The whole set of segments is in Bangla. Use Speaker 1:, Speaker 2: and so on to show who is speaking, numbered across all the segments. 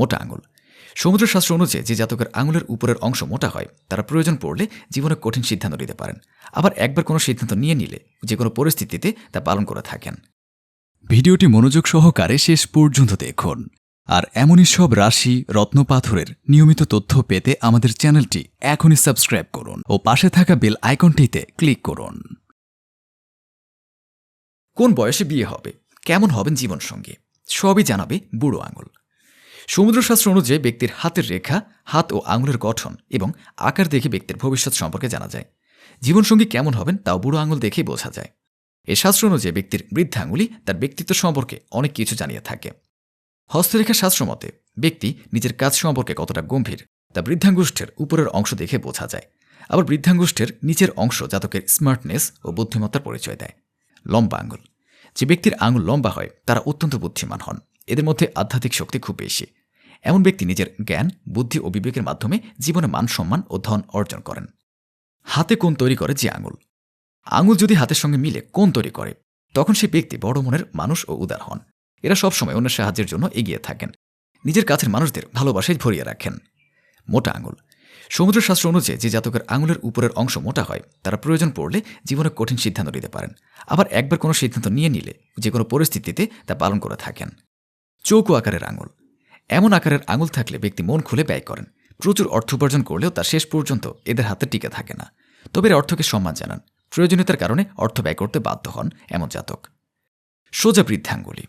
Speaker 1: মোটা আঙুল। সমুদ্রশাস্ত্র অনুযায়ী যে জাতকের আঙুলের উপরের অংশ মোটা হয়, তারা প্রয়োজন পড়লে জীবনে কঠিন সিদ্ধান্ত নিতে পারেন। আবার একবার কোনো সিদ্ধান্ত নিয়ে নিলে যে কোনো পরিস্থিতিতে তা পালন করে থাকেন। ভিডিওটি মনোযোগ সহকারে শেষ পর্যন্ত দেখুন। আর এমনই সব রাশি রত্নপাথরের নিয়মিত তথ্য পেতে আমাদের চ্যানেলটি এখনই সাবস্ক্রাইব করুন ও পাশে থাকা বেল আইকনটিতে ক্লিক করুন। কোন বয়সে বিয়ে হবে? কেমন হবেন জীবনসঙ্গী? সবই জানাবে বুড়ো আঙুল। সমুদ্রশাস্ত্র অনুযায়ী ব্যক্তির হাতের রেখা, হাত ও আঙুলের গঠন এবং আকার দেখে ব্যক্তির ভবিষ্যৎ সম্পর্কে জানা যায়। জীবনসঙ্গী কেমন হবেন তাও বুড়ো আঙুল দেখেই বোঝা যায়। এ শাস্ত্র অনুযায়ী ব্যক্তির বৃদ্ধাঙ্গুলি তার ব্যক্তিত্ব সম্পর্কে অনেক কিছু জানিয়ে থাকে। হস্তরেখা শাস্ত্র মতে, ব্যক্তি নিজের কাজ সম্পর্কে কতটা গম্ভীর, তা বৃদ্ধাঙ্গুষ্ঠের উপরের অংশ দেখে বোঝা যায়। আবার বৃদ্ধাঙ্গুষ্ঠের নিচের অংশ জাতকের স্মার্টনেস ও বুদ্ধিমত্তার পরিচয় দেয়। লম্বা আঙুল। যে ব্যক্তির আঙুল লম্বা হয়, তারা অত্যন্ত বুদ্ধিমান হন। এদের মধ্যে আধ্যাত্মিক শক্তি খুব বেশি। এমন ব্যক্তি নিজের জ্ঞান, বুদ্ধি ও বিবেকের মাধ্যমে জীবনে মান সম্মান ও ধন অর্জন করেন। হাতে কোন তৈরি করে যে আঙুল। আঙুল যদি হাতের সঙ্গে মিলে কোন তৈরি করে, তখন সে ব্যক্তি বড় মনের মানুষ ও উদার হন। এরা সবসময় অন্যের সাহায্যের জন্য এগিয়ে থাকেন। নিজের কাছের মানুষদের ভালোবাসায় ভরিয়ে রাখেন। মোটা আঙুল। সমুদ্রশাস্ত্র অনুযায়ী যে জাতকের আঙুলের উপরের অংশ মোটা হয়, তারা প্রয়োজন পড়লে জীবনে কঠিন সিদ্ধান্ত নিতে পারেন। আবার একবার কোনো সিদ্ধান্ত নিয়ে নিলে যে কোনো পরিস্থিতিতে তা পালন করে থাকেন। চৌকো আকারের আঙুল। এমন আকারের আঙুল থাকলে ব্যক্তি মন খুলে ব্যয় করেন। প্রচুর অর্থ উপার্জন করলেও তা শেষ পর্যন্ত এদের হাতে টিকে থাকে না। তবে এরা অর্থকে সম্মান জানান। প্রয়োজনীয়তার কারণে অর্থ ব্যয় করতে বাধ্য হন এমন জাতক। সোজা বৃদ্ধাঙ্গুলি।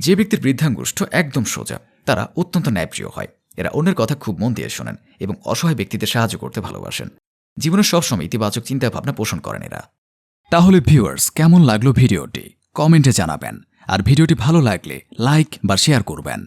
Speaker 1: যে ব্যক্তির বৃদ্ধাঙ্গুষ্ঠ একদম সোজা, তারা অত্যন্ত ন্যায়প্রিয় হয়। এরা অন্যের কথা খুব মন দিয়ে শোনেন এবং অসহায় ব্যক্তিদের সাহায্য করতে ভালোবাসেন। জীবনে সবসময় ইতিবাচক চিন্তাভাবনা পোষণ করেন এরা। তাহলে ভিউয়ার্স, কেমন লাগল ভিডিওটি? কমেন্টে জানাবেন। আর ভিডিওটি ভালো লাগলে লাইক বা শেয়ার করবেন।